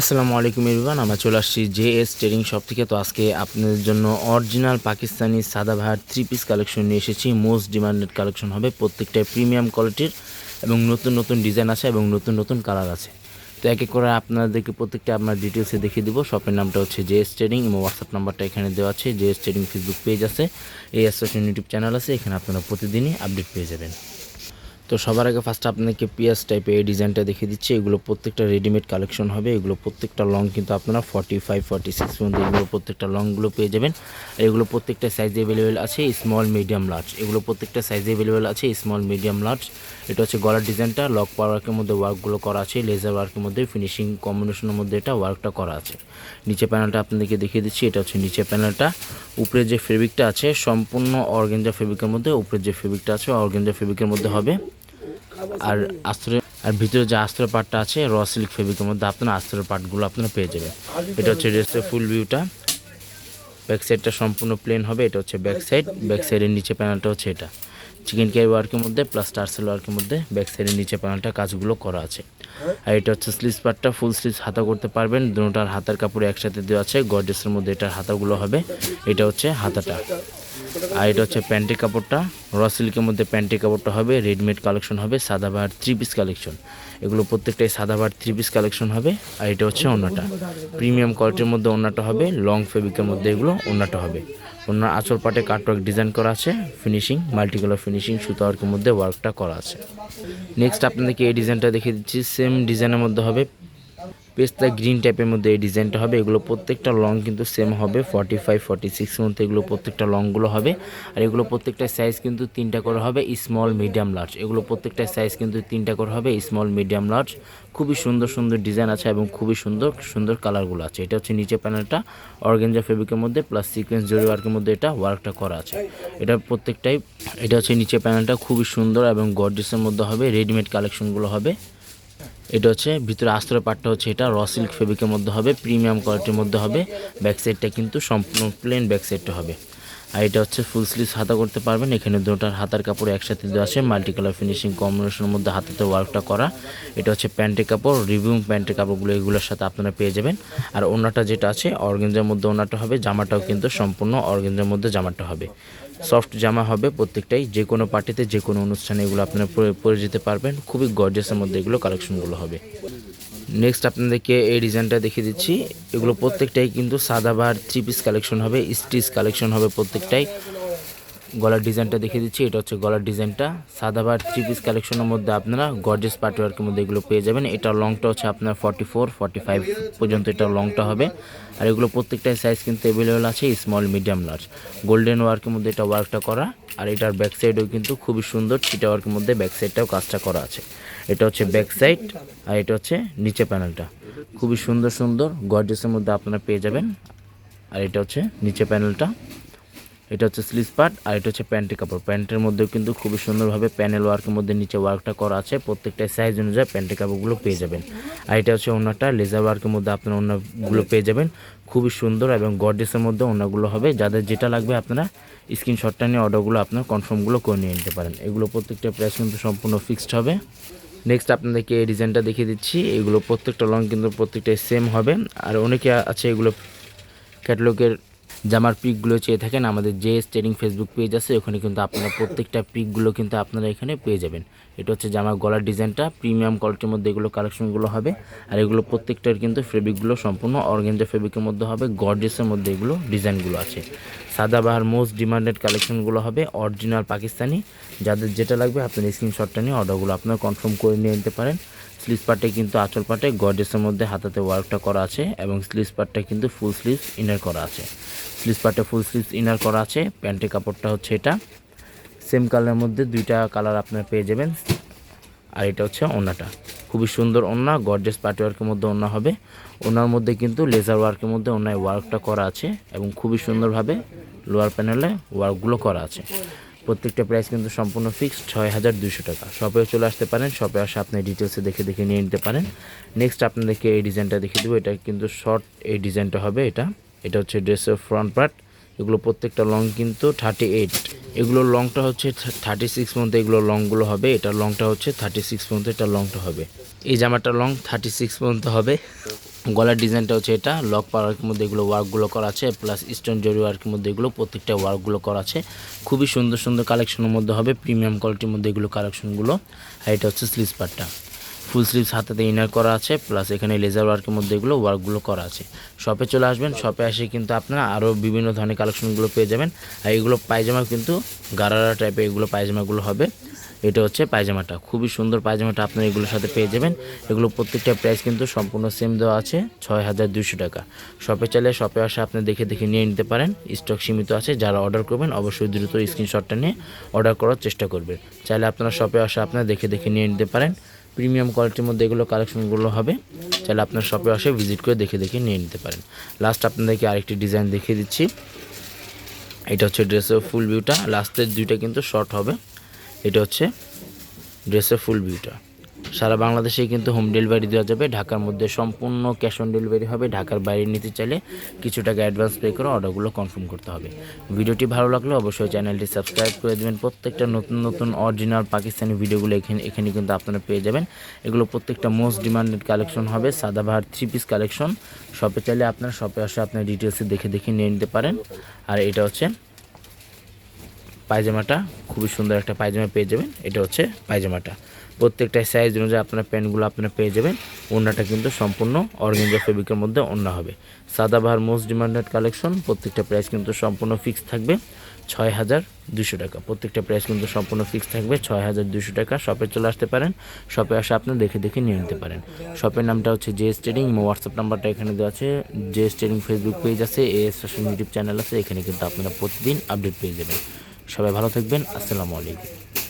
আসসালামু আলাইকুম ইরফান আমরা চলে আসছি জে এস ট্রেডিং শপ থেকে। তো আজকে আপনাদের জন্য অরিজিনাল পাকিস্তানি সাদা সাদাবাহার থ্রি পিস কালেকশন নিয়ে এসেছি। মোস্ট ডিমান্ডেড কালেকশন হবে প্রত্যেকটাই প্রিমিয়াম কোয়ালিটির এবং নতুন নতুন ডিজাইন আছে এবং নতুন নতুন কালার আছে। তো এক এক করে আপনাদেরকে প্রত্যেকটা আপনার ডিটেলসে দেখিয়ে দিব। শপের নামটা হচ্ছে জে এস ট্রেডিং এবং হোয়াটসঅ্যাপ নাম্বারটা এখানে দেওয়া আছে। J S trading Facebook page আছে, এই অ্যাসোসিয়েশন ইউটিউব চ্যানেল আছে, এখানে আপনারা প্রতিদিনই আপডেট পেয়ে যাবেন। তো সবার আগে ফার্স্ট আপনাকে পিয়াস টাইপের এই ডিজাইনটা দেখিয়ে দিচ্ছি। এগুলো প্রত্যেকটা রেডিমেড কালেকশন হবে। এগুলো প্রত্যেকটা লং কিন্তু আপনারা ফর্টি ফাইভ ফর্টি সিক্স পর্যন্ত এগুলো প্রত্যেকটা লংগুলো পেয়ে যাবেন। আর এগুলো প্রত্যেকটা সাইজ অ্যাভেলেবেল আছে স্মল মিডিয়াম লার্জ এগুলো প্রত্যেকটা সাইজ অ্যাভেলেবেল আছে স্মল মিডিয়াম লার্জ এটা হচ্ছে গলার ডিজাইনটা লক ওয়ার্কের মধ্যে ওয়ার্কগুলো করা আছে। লেজার ওয়ার্কের মধ্যে ফিনিশিং কম্বিনেশনের মধ্যে এটা ওয়ার্কটা করা আছে। নিচে প্যানেলটা আপনাদেরকে দেখিয়ে দিচ্ছি। এটা হচ্ছে নিচে প্যানেলটা উপরে যে ফেব্রিকটা আছে, সম্পূর্ণ অর্গেঞ্জা ফেব্রিকের মধ্যে, উপরে যে ফেব্রিকটা আছে, অর্গেঞ্জা ফেব্রিকের মধ্যে হবে। আর আস্তরের আর ভিতরে যে আস্তরের পার্টটা আছে র সিল্ক ফেব্রিকের মধ্যে আপনারা আস্তরের পার্টগুলো আপনারা পেয়ে যাবেন। এটা হচ্ছে ড্রেসের ফুল ভিউটা ব্যাক সাইডটা সম্পূর্ণ প্লেন হবে, এটা হচ্ছে ব্যাক সাইড ব্যাক সাইডের নিচে প্যানেলটা হচ্ছে এটা। চিকেন ক্যারি ওয়ার্কের মধ্যে প্লাস টার্সেল ওয়ার্কের মধ্যে ব্যাক সাইডের নিচে প্যানেলটা কাজগুলো করা আছে। আর এটা হচ্ছে স্লিভস পার্টটা ফুল স্লিভস হাতা করতে পারবেন। দুটার হাতার কাপড় একসাথে দেওয়া আছে। গর্জেসের মধ্যে এটার হাতাগুলো হবে। এটা হচ্ছে হাতাটা। আর এটা হচ্ছে প্যান্টের কাপড়টা। র সিল্কের মধ্যে প্যান্টের কাপড়টা হবে রেডিমেড কালেকশন হবে সাদাবাহার থ্রি পিস কালেকশন এগুলো প্রত্যেকটাই সাদাবাহার থ্রি পিস কালেকশন হবে, আর এটা হচ্ছে ওনাটা প্রিমিয়াম কোয়ালিটির মধ্যে ওনাটা হবে লং ফেব্রিকের মধ্যে এগুলো ওনাটা হবে। ওনার আঁচল পাটে কাটওয়ার্ক ডিজাইন করা আছে ফিনিশিং মাল্টি কালার ফিনিশিং সুতো ওয়ার্কের মধ্যে ওয়ার্কটা করা আছে। নেক্সট আপনাদেরকে এই ডিজাইনটা দেখিয়ে দিচ্ছি সেম ডিজাইনের মধ্যে হবে পেস্তা গ্রিন টাইপের মধ্যে এই ডিজাইনটা হবে। এগুলো প্রত্যেকটা লং কিন্তু সেম হবে ফর্টি ফাইভ ফর্টি সিক্স মধ্যে এগুলো প্রত্যেকটা লংগুলো হবে। আর এগুলো প্রত্যেকটা সাইজ কিন্তু তিনটা করে হবে স্মল মিডিয়াম লার্জ এগুলো প্রত্যেকটা সাইজ কিন্তু তিনটা করে হবে স্মল মিডিয়াম লার্জ খুবই সুন্দর সুন্দর ডিজাইন আছে এবং খুবই সুন্দর সুন্দর কালারগুলো আছে। এটা হচ্ছে নিচে প্যানেলটা অর্গেঞ্জা ফেব্রিকের মধ্যে প্লাস সিকোয়েন্স জরি ওয়ার্কের মধ্যে এটা ওয়ার্কটা করা আছে। এটা প্রত্যেকটাই, এটা হচ্ছে নিচে প্যানেলটা খুবই সুন্দর এবং গর্জেসের মধ্যে হবে। রেডিমেড কালেকশনগুলো হবে। এটা হচ্ছে, ভিতরে আস্তরের পাটটা হচ্ছে এটা র সিল্ক ফেব্রিকের মধ্যে হবে প্রিমিয়াম কোয়ালিটির মধ্যে হবে ব্যাক সাইডটা কিন্তু সম্পূর্ণ প্লেন ব্যাক সাইডটা হবে। আর এটা হচ্ছে ফুল স্লিভ হাতা করতে পারবেন, এখানে দুটার হাতার কাপড় একসাথে দেওয়া আছে মাল্টি কালার ফিনিশিং কম্বিনেশনের মধ্যে হাতাতে ওয়ার্কটা করা। এটা হচ্ছে প্যান্টের কাপড় রিভিউ প্যান্টের কাপড়গুলো এগুলোর সাথে আপনারা পেয়ে যাবেন। আর ওনাটা যেটা আছে অর্গেঞ্জের মধ্যে ওনাটা হবে, জামাটাও কিন্তু সম্পূর্ণ অর্গেঞ্জের মধ্যে জামাটা হবে। সফট জামা হবে প্রত্যেকটাই, যে কোনো পার্টিতে, যে কোনো অনুষ্ঠানে এগুলো আপনারা পরে যেতে পারবেন। খুবই গর্জেসের মধ্যে এগুলো কালেকশনগুলো হবে। নেক্সট আপনাদেরকে এই ডিজাইনটা দেখিয়ে দিচ্ছি। এগুলো প্রত্যেকটাই কিন্তু সাদাবার থ্রি পিস কালেকশন হবে স্টিচ কালেকশন হবে প্রত্যেকটাই। গলার ডিজাইনটা দেখিয়ে দিচ্ছি। এটা হচ্ছে গলার ডিজাইনটা। সাদা সাদাবার থ্রি পিস কালেকশনের মধ্যে আপনারা গর্জেস পার্টি ওয়ার্কের মধ্যে এগুলো পেয়ে যাবেন। এটা লংটা হচ্ছে আপনার ফর্টি ফোর ফর্টি ফাইভ পর্যন্ত এটা লংটা হবে। আর এগুলো প্রত্যেকটাই সাইজ কিন্তু অ্যাভেলেবেল আছে স্মল মিডিয়াম লার্জ গোল্ডেন ওয়ার্কের মধ্যে এটা ওয়ার্কটা করা। আর এটার ব্যাক সাইডেও কিন্তু খুবই সুন্দর। চিটা ওয়ার্কের মধ্যে ব্যাক সাইডটাও কাজটা করা আছে। এটা হচ্ছে ব্যাক সাইড আর এটা হচ্ছে নিচে প্যানেলটা খুবই সুন্দর সুন্দর গর্জেসের মধ্যে আপনারা পেয়ে যাবেন। আর এটা হচ্ছে নিচে প্যানেলটা এটা হচ্ছে স্লিভ পার্ট আর এটা হচ্ছে প্যান্টের কাপড়। প্যান্টের মধ্যেও কিন্তু খুবই সুন্দরভাবে প্যানেল ওয়ার্কের মধ্যে নিচে ওয়ার্কটা করা আছে। প্রত্যেকটা সাইজ অনুযায়ী প্যান্টের কাপড়গুলো পেয়ে যাবেন। আর এটা হচ্ছে ওনাটা লেজার ওয়ার্কের মধ্যে আপনারা ওনাগুলো পেয়ে যাবেন। খুবই সুন্দর এবং গর্ডেসের মধ্যে ওনাগুলো হবে। যাদের যেটা লাগবে আপনারা স্ক্রিনশটটা নিয়ে অর্ডারগুলো আপনার কনফার্মগুলো করে নিয়ে নিতে পারেন। এগুলো প্রত্যেকটা প্রাইস কিন্তু সম্পূর্ণ ফিক্সড হবে। নেক্সট আপনাদেরকে এই ডিজাইনটা দেখিয়ে দিচ্ছি। এগুলো প্রত্যেকটা লং কিন্তু প্রত্যেকটাই সেম হবে। আর অনেকে আছে এগুলো ক্যাটালগের জামার পিকগুলো চেয়ে থাকেন, আমাদের যে ট্রেডিং ফেসবুক পেজ আছে, ওখানে কিন্তু আপনারা প্রত্যেকটা পিকগুলো কিন্তু আপনারা এখানে পেয়ে যাবেন। এটা হচ্ছে জামার গলার ডিজাইনটা প্রিমিয়াম কোয়ালিটির মধ্যে এগুলো কালেকশনগুলো হবে, আর এগুলো প্রত্যেকটার কিন্তু ফেব্রিকগুলো সম্পূর্ণ অর্গেঞ্জা ফেব্রিকের মধ্যে হবে গর্জেসের মধ্যে এগুলো ডিজাইনগুলো আছে। সাদাবাহার মোস্ট ডিমান্ডেড কালেকশনগুলো হবে অরিজিনাল পাকিস্তানি। যাদের যেটা লাগবে, আপনার স্ক্রিনশটটা নিয়ে অর্ডারগুলো আপনারা কনফার্ম করে নিয়ে নিতে পারেন। স্লিভ পার্টে কিন্তু আঁচল পার্টে গর্জেসের মধ্যে হাতাতে ওয়ার্কটা করা আছে, এবং স্লিভ পার্টটা কিন্তু ফুল স্লিভ ইনার করা আছে। স্লিভ পার্টে ফুল স্লিভ ইনার করা আছে, প্যান্টের কাপড়টা হচ্ছে এটা। সেম কালারের মধ্যে দুইটা কালার আপনারা পেয়ে যাবেন। আর এটা হচ্ছে ওনাটা খুবই সুন্দর ওনা গর্জেস পার্টি ওয়ার্কের মধ্যে ওনা হবে। ওনার মধ্যে কিন্তু লেজার ওয়ার্কের মধ্যে ওনায় ওয়ার্কটা করা আছে এবং খুবই সুন্দরভাবে লোয়ার প্যানেলে ওয়ার্কগুলো করা আছে। প্রত্যেকটা প্রাইস কিন্তু সম্পূর্ণ ফিক্সড ছয় হাজার দুশো টাকা। শপেও চলে আসতে পারেন শপে আসে আপনি ডিটেলসে দেখে দেখে নিয়ে নিতে পারেন। নেক্সট আপনাদেরকে এই ডিজাইনটা দেখিয়ে দেবো। এটা কিন্তু শর্ট এই ডিজাইনটা হবে এটা। এটা হচ্ছে ড্রেসের ফ্রন্ট পার্ট এগুলো প্রত্যেকটা লং কিন্তু থার্টি এইট এগুলো লংটা হচ্ছে থার্টি সিক্স মধ্যে এগুলো লংগুলো হবে, এটা লংটা হচ্ছে থার্টি সিক্স পর্যন্ত এটা লংটা হবে। এই জামাটা লং থার্টি সিক্স পর্যন্ত হবে। গলার ডিজাইনটা হচ্ছে এটা, লক পাওয়ারের মধ্যে এগুলো ওয়ার্কগুলো করা আছে প্লাস স্টোন জরি ওয়ার্কের মধ্যে এগুলো প্রত্যেকটা ওয়ার্কগুলো করা আছে। খুবই সুন্দর সুন্দর কালেকশনের মধ্যে হবে প্রিমিয়াম কোয়ালিটির মধ্যে এগুলো কালেকশনগুলো আর এটা হচ্ছে স্লিভস পার্টটা ফুল স্লিভস হাতাতে ইনার করা আছে প্লাস এখানে লেজার ওয়ার্কের মধ্যে এগুলো ওয়ার্কগুলো করা আছে। শপে চলে আসবেন শপে এসে কিন্তু আপনারা আরও বিভিন্ন ধরনের কালেকশনগুলো পেয়ে যাবেন। আর এগুলো পায়জামা কিন্তু গারারা টাইপের এগুলো পায়জামাগুলো হবে। এটা হচ্ছে পায়জামাটা। খুবই সুন্দর পায়জামাটা আপনারা এগুলোর সাথে পেয়ে যাবেন। এগুলো প্রত্যেকটা প্রাইস কিন্তু সম্পূর্ণ সেম দেওয়া আছে, ছয় হাজার দুশো টাকা। শপে চাইলে শপে আসে আপনি দেখে দেখে নিয়ে নিতে পারেন। স্টক সীমিত আছে, যারা অর্ডার করবেন অবশ্যই দ্রুত স্ক্রিনশটটা নিয়ে অর্ডার করার চেষ্টা করবেন। চাইলে আপনারা শপে আসে আপনারা দেখে দেখে নিয়ে নিতে পারেন। প্রিমিয়াম কোয়ালিটির মধ্যে এগুলো কালেকশনগুলো হবে, চাইলে আপনার শপে আসে ভিজিট করে দেখে দেখে নিয়ে নিতে পারেন। লাস্ট আপনাদেরকে আরেকটি ডিজাইন দেখিয়ে দিচ্ছি। এটা হচ্ছে ড্রেসের ফুল ভিউটা লাস্টের দুইটা কিন্তু শর্ট হবে। এটা হচ্ছে ড্রেসের ফুল ভিউটা সারা বাংলাদেশে কিন্তু হোম ডেলিভারি দেওয়া যাবে। ঢাকার মধ্যে সম্পূর্ণ ক্যাশ অন ডেলিভারি হবে। ঢাকার বাইরে নিতে চাইলে কিছু টাকা অ্যাডভান্স পে করে অর্ডারগুলো কনফার্ম করতে হবে। ভিডিওটি ভালো লাগলে অবশ্যই চ্যানেলটি সাবস্ক্রাইব করে দেবেন। প্রত্যেকটা নতুন নতুন অরিজিনাল পাকিস্তানি ভিডিওগুলো এখানে এখানে কিন্তু আপনারা পেয়ে যাবেন। এগুলো প্রত্যেকটা মোস্ট ডিমান্ডেড কালেকশন হবে। সাদাবাহার থ্রি পিস কালেকশন শপে চাইলে আপনার শপে আসে আপনার ডিটেলসে দেখে দেখে নিয়ে নিতে পারেন। আর এটা হচ্ছে পায়জামাটা। খুবই সুন্দর একটা পায়জামা পেয়ে যাবেন। এটা হচ্ছে পায়জামাটা। প্রত্যেকটা সাইজ অনুযায়ী আপনার প্যান্টগুলো আপনারা পেয়ে যাবেন। ওড়নাটা কিন্তু সম্পূর্ণ অর্গেঞ্জা ফেব্রিকের মধ্যে ওড়না হবে। সাদাবাহার মোস্ট ডিমান্ডেড কালেকশন প্রত্যেকটা প্রাইস কিন্তু সম্পূর্ণ ফিক্স থাকবে ছয় হাজার দুশো টাকা। প্রত্যেকটা প্রাইস কিন্তু সম্পূর্ণ ফিক্স থাকবে ছয় হাজার দুশো টাকা শপে চলে আসতে পারেন শপে আসে আপনি দেখে দেখে নিয়ে নিতে পারেন। শপের নামটা হচ্ছে জে এস ট্রেডিং হোয়াটসঅ্যাপ নাম্বারটা এখানে দেওয়া আছে। J S trading Facebook page আছে A S fashion YouTube channel আছে, এখানে কিন্তু আপনারা প্রতিদিন আপডেট পেয়ে যাবেন। সবাই ভালো থাকবেন, আসসালামু আলাইকুম।